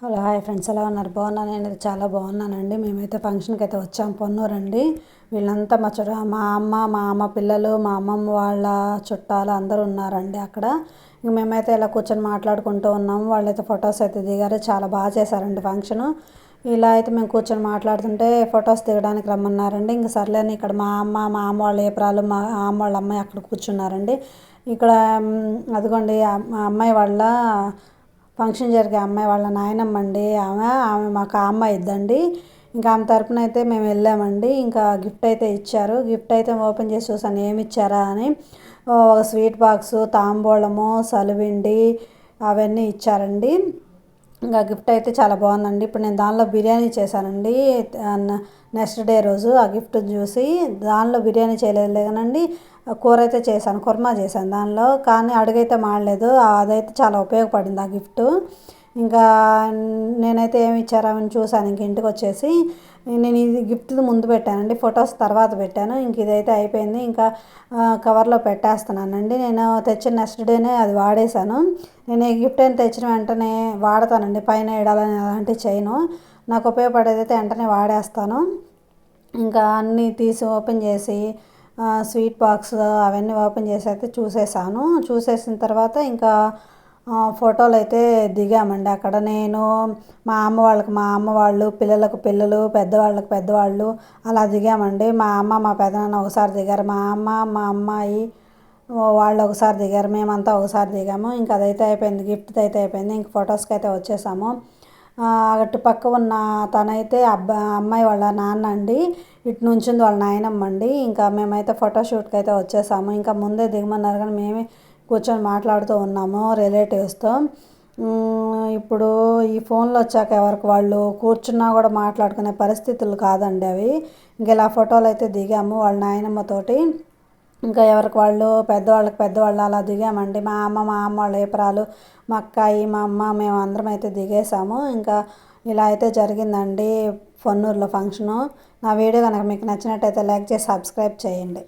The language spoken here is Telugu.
Hello hi friends. ఎలా ఉన్నారు? బాగున్నాను నేను చాలా బాగున్నానండి. మేమైతే ఫంక్షన్కి అయితే వచ్చాం పొన్నూరండి. వీళ్ళంతా మా చుట్ట మా అమ్మ మా అమ్మ పిల్లలు మా అమ్మమ్మ వాళ్ళ చుట్టాలు అందరూ ఉన్నారండి అక్కడ. ఇంక మేమైతే ఇలా కూర్చొని మాట్లాడుకుంటూ ఉన్నాము వాళ్ళైతే ఫొటోస్ అయితే దిగారు. చాలా బాగా చేశారండి ఫంక్షను. ఇలా అయితే మేము కూర్చొని మాట్లాడుతుంటే ఫొటోస్ దిగడానికి రమ్మన్నారండి. ఇంక సర్లేని ఇక్కడ మా అమ్మ మా అమ్మ వాళ్ళ ఏప్రాలు మా అమ్మ వాళ్ళ అమ్మాయి అక్కడ కూర్చున్నారండి. ఇక్కడ అదిగోండి మా అమ్మాయి వాళ్ళ ఫంక్షన్ జరిగే అమ్మాయి వాళ్ళ నాయనమ్మ అండి ఆమె ఆమె మాకు ఆ అమ్మాయి ఇద్దండి. ఇంకా ఆమె తరపున అయితే మేము వెళ్ళామండి. ఇంకా గిఫ్ట్ అయితే ఇచ్చారు. గిఫ్ట్ అయితే ఓపెన్ చేసి చూసాను. ఏమి ఇచ్చారా అని. ఒక స్వీట్ బాక్స్ తాంబూలము సలివిండి అవన్నీ ఇచ్చారండి. ఇంకా గిఫ్ట్ అయితే చాలా బాగుందండి. ఇప్పుడు నేను దానిలో బిర్యానీ చేశానండి. నెక్స్ట్ డే రోజు ఆ గిఫ్ట్ చూసి దానిలో బిర్యానీ చేయలేదు కానండి కూర అయితే చేశాను కుర్మా చేశాను దానిలో. కానీ అడుగైతే మాడలేదు అదైతే చాలా ఉపయోగపడింది ఆ గిఫ్ట్. ఇంకా నేనైతే ఏమి ఇచ్చారని చూశాను ఇంక ఇంటికి వచ్చేసి. నేను ఇది గిఫ్ట్ ముందు పెట్టానండి ఫొటోస్ తర్వాత పెట్టాను. ఇంక ఇదైతే అయిపోయింది ఇంకా కవర్లో పెట్టేస్తున్నానండి. నేను తెచ్చిన నెక్స్ట్ డేనే అది వాడేశాను. నేను ఈ గిఫ్ట్ అయిన తెచ్చిన వెంటనే వాడతానండి పైన వేయడాలని అలాంటి చేయను. నాకు ఉపయోగపడేది అయితే వెంటనే వాడేస్తాను. ఇంకా అన్నీ తీసి ఓపెన్ చేసి స్వీట్ బాక్స్ అవన్నీ ఓపెన్ చేసి అయితే చూసేసాను. చూసేసిన తర్వాత ఇంకా ఫోటోలు అయితే దిగామండి. అక్కడ నేను మా అమ్మ వాళ్ళకి మా అమ్మ వాళ్ళు పిల్లలకు పిల్లలు పెద్దవాళ్ళకి పెద్దవాళ్ళు అలా దిగామండి. మా అమ్మ మా పెదనాన్న ఒకసారి దిగారు. మా అమ్మ మా అమ్మాయి వాళ్ళు ఒకసారి దిగారు. మేమంతా ఒకసారి దిగాము. ఇంకా అదైతే అయిపోయింది. గిఫ్ట్ అయితే అయిపోయింది. ఇంక ఫొటోస్కి అయితే వచ్చేసాము. అటు పక్క ఉన్న తనైతే అబ్బా అమ్మాయి వాళ్ళ నాన్న అండి ఇటు నుంచింది వాళ్ళ నాయనమ్మ అండి ఇంకా మేమైతే ఫోటోషూట్కి అయితే వచ్చేసాము. ఇంకా ముందే దిగమన్నారు కానీ మేమే కూర్చొని మాట్లాడుతూ ఉన్నాము రిలేటివ్స్తో ఇప్పుడు ఈ ఫోన్లు వచ్చాక ఎవరికి వాళ్ళు కూర్చున్నా కూడా మాట్లాడుకునే పరిస్థితులు కాదండి అవి. ఇంక ఇలా ఫోటోలు అయితే దిగాము వాళ్ళ నాయనమ్మతోటి ఇంకా ఎవరికి వాళ్ళు పెద్దవాళ్ళకి పెద్దవాళ్ళు అలా దిగామండి. మా అమ్మ మా అమ్మ వాళ్ళ ఏపరాలు మా అక్కాయి మా అమ్మ మేము అందరం అయితే దిగేసాము ఇంకా ఇలా అయితే జరిగిందండి పొన్నూరులో ఫంక్షను. నా వీడియో కనుక మీకు నచ్చినట్టయితే లైక్ చేసి సబ్స్క్రైబ్ చేయండి.